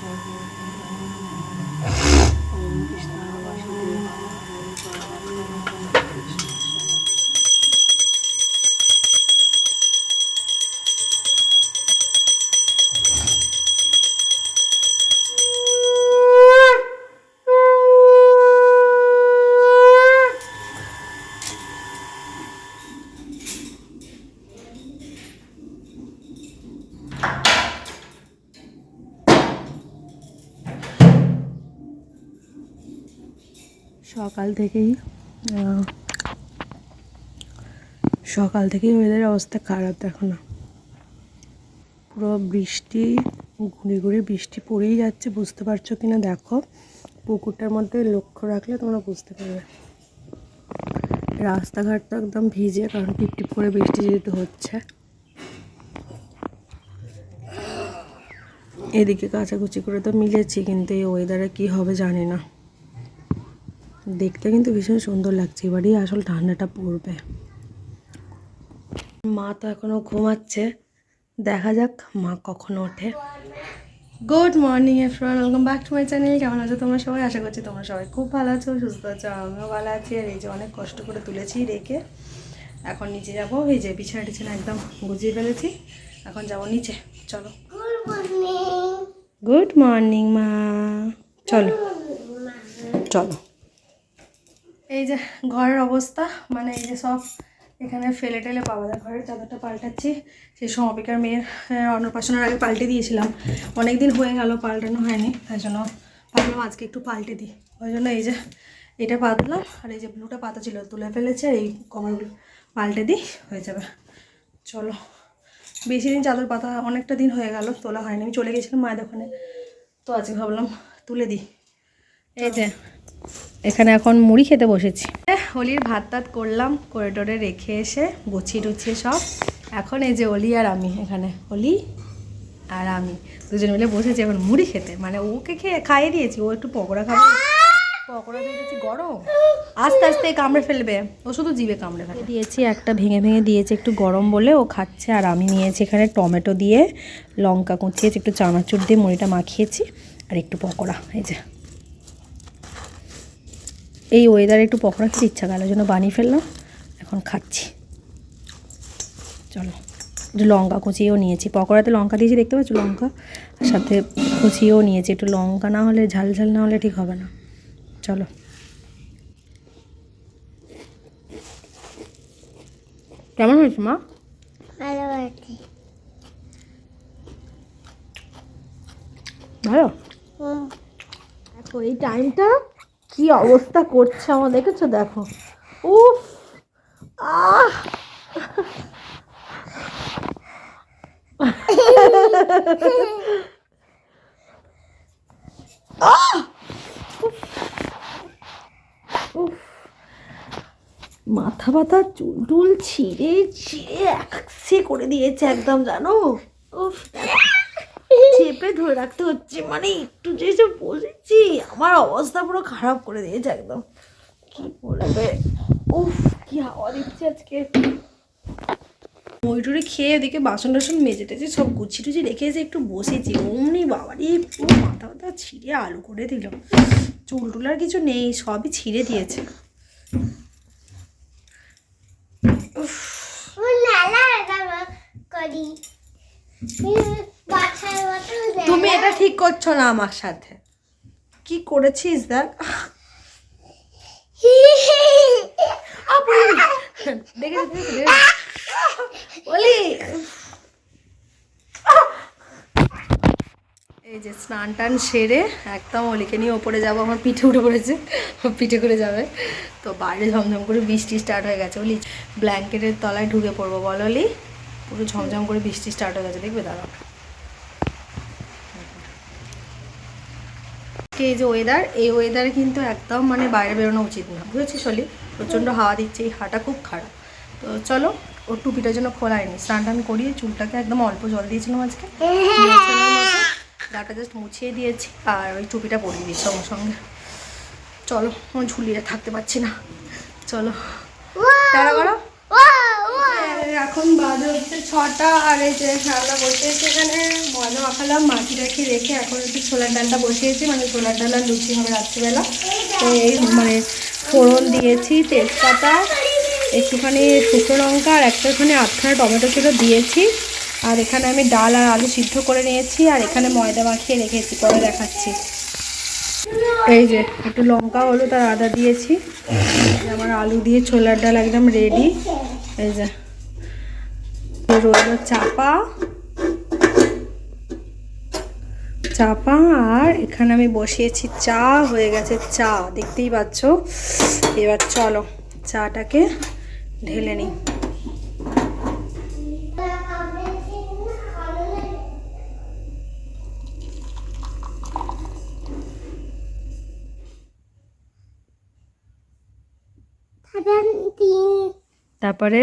favor, entra no meu nome. সকাল থেকেই সকাল থেকেই ওয়েদারের অবস্থা খারাপ দেখো না। পুরো বৃষ্টি, ঘুরে ঘুরে বৃষ্টি পড়েই যাচ্ছে, বুঝতে পারছ কি না দেখো। পুকুরটার মধ্যে লক্ষ্য রাখলে তোমরা বুঝতে পারবে। রাস্তাঘাট তো একদম ভিজে, কারণ টিপ টিপ করে বৃষ্টি যেহেতু হচ্ছে। এদিকে কাচাকুচি করে তো মিলেছি, কিন্তু এই ওয়েদারে কি হবে জানি না। দেখতে কিন্তু ভীষণ সুন্দর লাগছে। এবারেই আসল ঠান্ডাটা পড়বে। মা তো এখনও ঘুমাচ্ছে। দেখা যাক মা কখন ওঠে। Good morning এফরান welcome back to my channel কেমন আছো তোমরা সবাই? আশা করছি তোমরা সবাই খুব ভালো আছো সুস্থ আছো আমিও ভালো আছি। আর এই যে অনেক কষ্ট করে তুলেছি রেখে। এখন নিচে যাব। এই যে বিছানা টিছানা একদম গুজিয়ে ফেলেছি। এখন যাব নিচে। চলো। গুড মর্নিং মা। চলো। চলো। এই যে ঘরের অবস্থা মানে এই যে সব এখানে ফেলে টেলে পাওয়া যায়। ঘরের চাদরটা পাল্টাচ্ছি। সেই সময় সমাপিকার মেয়ের অন্নপ্রাশনের আগে পাল্টে দিয়েছিলাম। অনেক দিন হয়ে গেল, পাল্টানো হয়নি। তাই জন্য ভাবলাম আজকে একটু পাল্টে দিই। ওই জন্য এই যে এটা পাতলাম, আর এই যে ব্লুটা পাতা ছিল, তুলে ফেলেছে, আর এই কভারগুলো পাল্টে দিই, হয়ে যাবে। চলো। বেশি দিন চাদর পাতা অনেকটা দিন হয়ে গেল, তোলা হয়নি। আমি চলে গেছিলাম মায়ের দোকানে। তো আজকে ভাবলাম তুলে দিই। এই যে এখানে এখন মুড়ি খেতে বসেছি। হোলির ভাত টাত করলাম করিডোরে রেখে এসে গুছিয়ে টুছিয়ে সব। এখন এই যে অলি আর আমি এখানে। অলি আর আমি দুজন মিলে বসেছি এখন মুড়ি খেতে। মানে ওকে খেয়ে খাইয়ে দিয়েছি ও একটু পকোড়া খাবে। পকোড়া দিয়ে দিয়েছি গরম। আস্তে আস্তে কামড়ে ফেলবে। ও শুধু জিভে কামড়ে ফেলে। দিয়েছি একটা ভেঙে ভেঙে দিয়েছি একটু গরম বলে ও খাচ্ছে। আর আমি নিয়েছি এখানে টমেটো দিয়ে লঙ্কা কুচিয়েছি একটু চানাচুর দিয়ে মুড়িটা মাখিয়েছি। আর একটু পকোড়া এই যে। এই ওয়েদারে একটু পকোড়া খেতে ইচ্ছা গেল জন্য বানিয়ে ফেললাম। এখন খাচ্ছি। চলো একটু লঙ্কা কুচিয়েও নিয়েছি। পকোড়াতে লঙ্কা দিয়েছি দেখতে পাচ্ছ লঙ্কা? আর সাথে কুচিয়েও নিয়েছি। একটু লঙ্কা না হলে ঝাল ঝাল না হলে ঠিক হবে না। চলো। কেমন হয়েছে মা? ভালো আছে। ভালো? এই টাইমটা কি অবস্থা করছে আমার দেখেছ? দেখো। উফ! আহ! উফ! মাথা ব্যথা, চুল টুল ছিঁড়ে ছিঁড়ে একসে করে দিয়েছে একদম, জানো? উফ চেপে ধরে রাখতে হচ্ছে। মানে একটু যে যে বসেছি আমার অবস্থা পুরো খারাপ করে দিয়েছে একদম। কি বলবে? উফ, কি হাওয়া দিচ্ছে আজকে। ময়ূরে খেয়ে ওদিকে বাসন টাসন মেজে টেজে সব গুছিয়ে টুচি রেখে এসে একটু বসেছি। অমনি বাবারই পুরো মাথা মাথা ছিঁড়ে আলু করে দিল। চুল টুল আর কিছু নেই, সবই ছিঁড়ে দিয়েছে। নালা তুমি এটা ঠিক করছ না আমার সাথে। কি করেছিস দেখ। বলি এই যে স্নান টান সেরে একদম অলিকে নিয়ে ওপরে যাব, আমার পিঠে উঠে পড়েছে। পিঠে করে যাবে। তো বাইরে ঝমঝম করে বৃষ্টি স্টার্ট হয়ে গেছে। বলি ব্ল্যাঙ্কেটের তলায় ঢুকে পড়ব, বলো অলি পুরো ঝমঝম করে বৃষ্টি স্টার্ট হয়ে গেছে, দেখবে দাঁড়াও। আজকে এই যে ওয়েদার এই ওয়েদারে কিন্তু একদম মানে বাইরে বেরোনো উচিত না। বুঝেছিস অলি প্রচণ্ড হাওয়া দিচ্ছে এই হাঁটা খুব খারাপ। তো চলো ওর টুপিটার জন্য খোলায়নি স্নান টান করিয়ে চুলটাকে একদম অল্প জল দিয়েছিলাম আজকে। গাটা জাস্ট মুছিয়ে দিয়েছি আর ওই টুপিটা পরিয়ে দিয়েছি সঙ্গে সঙ্গে। চলো ঝুলিয়ে থাকতে পারছি না। চলো। তারা করো এখন বাজে হচ্ছে ছটা আর এই যে রান্না এসে এখানে। ময়দা মাখালাম, মাটি রাখি রেখে এখন একটু ছোলার ডালটা বসিয়েছি মানে ছোলার ডাল আর লুচি হবে রাত্রিবেলা। তো এই মানে ফোড়ন দিয়েছি, তেজপাতা, একটুখানি শুকনো লঙ্কা আর একটাখানি আটখানা টমেটো ছিল দিয়েছি। আর এখানে আমি ডাল আর আলু সিদ্ধ করে নিয়েছি আর এখানে ময়দা মাখিয়ে রেখেছি, পরে দেখাচ্ছি। এই যে একটু লঙ্কা হলো তার আদা দিয়েছি। আমার আলু দিয়ে ছোলার ডাল একদম রেডি এই যে রইল চাপা। চাপা, আর এখানে আমি বসিয়েছি চা, হয়ে গেছে চা, দেখতেই পাচ্ছ? এবার চলো, চাটাকে ঢেলে নিই। তারপরে?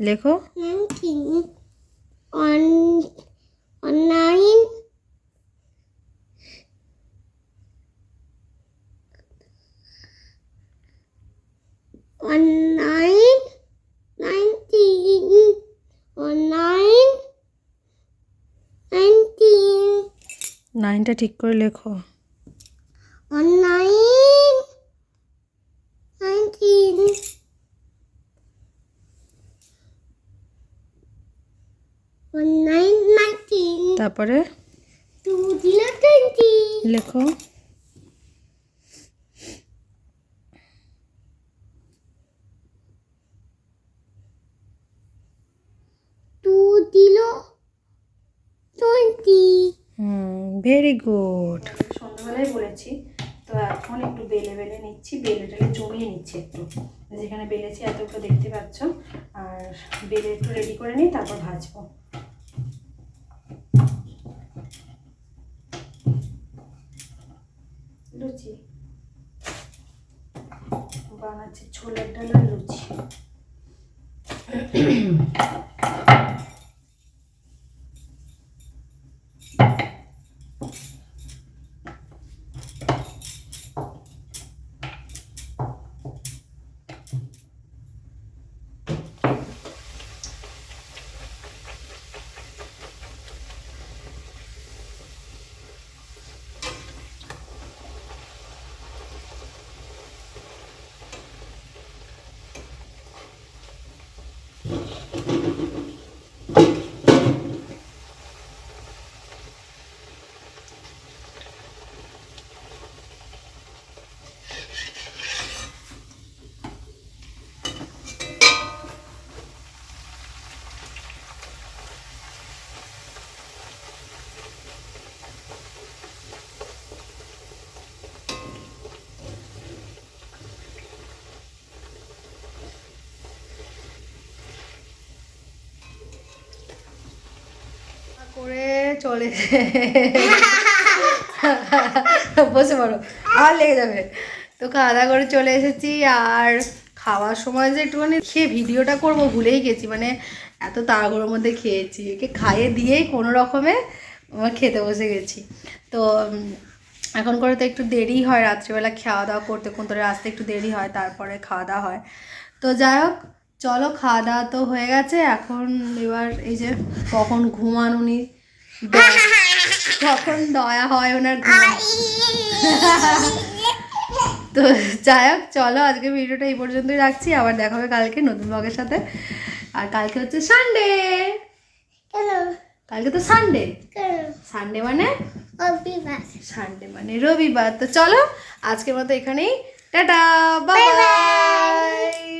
লেখো nine, nineteen, one, nine, nineteen, নাইনটা ঠিক করে লেখো তারপরে? two, zero, twenty. লেখো। two দিলো টোয়েন্টি ভেরি গুড সন্ধ্যাবেলায় বলেছি তো এখন একটু বেলে বেলে নিচ্ছি বেলে টেলে জমিয়ে নিচ্ছি একটু। যেখানে বেলেছি এতটা দেখতে পাচ্ছ। আর বেলে একটু রেডি করে নিই তারপর ভাজবো। লুচি। বানাচ্ছি ছোলার ডালের লুচি করে চলে। বসে পড়ো। আর লেগে যাবে। তো খাওয়া দাওয়া করে চলে এসেছি আর খাওয়ার সময় যে একটুখানি খেয়ে ভিডিওটা করব ভুলেই গেছি। মানে এত তাড়াহুড়োর মধ্যে খেয়েছি। একে খাইয়ে দিয়েই কোনো রকমে খেতে বসে গেছি। তো এখন করে তো একটু দেরি হয় রাত্রিবেলা খাওয়া দাওয়া করতে। কোন তোরে আসতে একটু দেরি হয়, তারপরে খাওয়া দাওয়া হয়। তো যাই হোক, চলো খাওয়া দাওয়া তো হয়ে গেছে। এখন এবার এই যে কখন ঘুমান উনি কখন দয়া হয় ওনার তো যাই হোক চলো আজকে ভিডিওটা এই পর্যন্তই রাখছি। আবার দেখা হবে কালকে নতুন ব্লগের সাথে। আর কালকে হচ্ছে সানডে কালকে তো সানডে সানডে মানে? সানডে মানে রবিবার। তো চলো আজকের মতো এখানেই। Tata bye bye